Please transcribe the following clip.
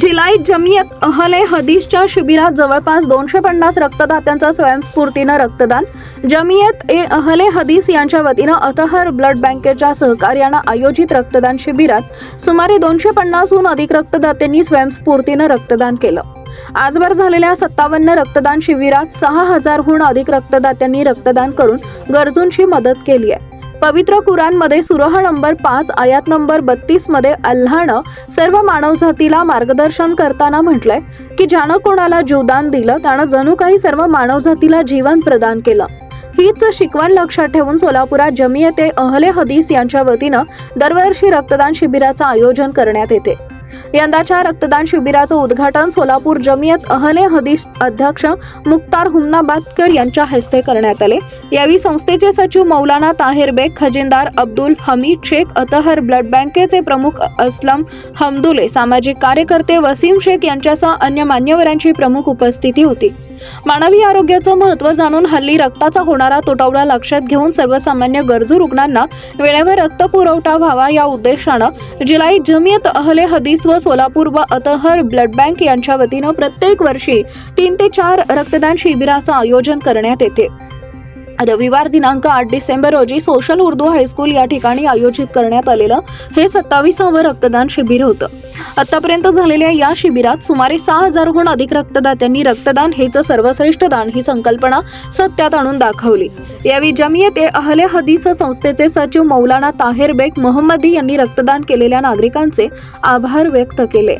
जिलाई जमियत अहले हदीसच्या शिबिरात जवळपास दोनशे पन्नास रक्तदात्यांचा स्वयंस्फूर्तीनं रक्तदान. जमियत ए अहले हदीस यांच्या वतीनं अतहर ब्लड बँकेच्या सहकार्यानं आयोजित रक्तदान शिबिरात सुमारे दोनशे पन्नासहून अधिक रक्तदात्यांनी स्वयंस्फूर्तीनं रक्तदान केलं. आजवर झालेल्या सत्तावन्न रक्तदान शिबिरात सहा हजारहून अधिक रक्तदात्यांनी रक्तदान करून गरजूंची मदत केली आहे. पवित्र कुराणमध्ये सुरह नंबर पाच आयात नंबर बत्तीसमध्ये अल्लानं सर्व मानवजातीला मार्गदर्शन करताना म्हटलंय की ज्यानं कोणाला जीवदान दिलं त्यानं जणू काही सर्व मानवजातीला जीवन प्रदान केलं. हीच शिकवण लक्षात ठेवून सोलापुरात जमियते अहले हदीस यांच्या वतीनं दरवर्षी रक्तदान शिबिराचं आयोजन करण्यात येते. यंदाच्या रक्तदान शिबिराचं उद्घाटन सोलापूर जमियत अहले हदीस अध्यक्ष मुक्तार हुमनाबादकर यांच्या हस्ते करण्यात आले. यावेळी संस्थेचे सचिव मौलाना ताहेर बेग खजिनदार अब्दुल हमीद शेख अतहर ब्लड बँकेचे प्रमुख असलम हमदुले सामाजिक कार्यकर्ते वसीम शेख यांच्यासह अन्य मान्यवरांची प्रमुख उपस्थिती होती. मानवी आरोग्याचं महत्त्व जाणून हल्ली रक्ताचा होणारा तुटवडा लक्षात घेऊन सर्वसामान्य गरजू रुग्णांना वेळेवर रक्त पुरवठा व्हावा या उद्देशानं जिलाई जमियत अहले हदीस व सोलापूर व अतहर ब्लड बँक यांच्या वतीनं प्रत्येक वर्षी तीन ते चार रक्तदान शिबिराचं आयोजन करण्यात येते. रविवार दिनांक आठ डिसेंबर रोजी सोशल उर्दू हायस्कूल या ठिकाणी आयोजित करण्यात आलेलं हे सत्तावीसावं रक्तदान शिबिर होतं. आतापर्यंत झालेल्या या शिबिरात सुमारे सहा हजारहून अधिक रक्तदात्यांनी रक्तदान हेच सर्वश्रेष्ठ दान ही संकल्पना सत्यात आणून दाखवली. यावेळी जमियत ए अहले हदीस संस्थेचे सचिव मौलाना ताहेर बेग मोहम्मदी यांनी रक्तदान केलेल्या नागरिकांचे आभार व्यक्त केले.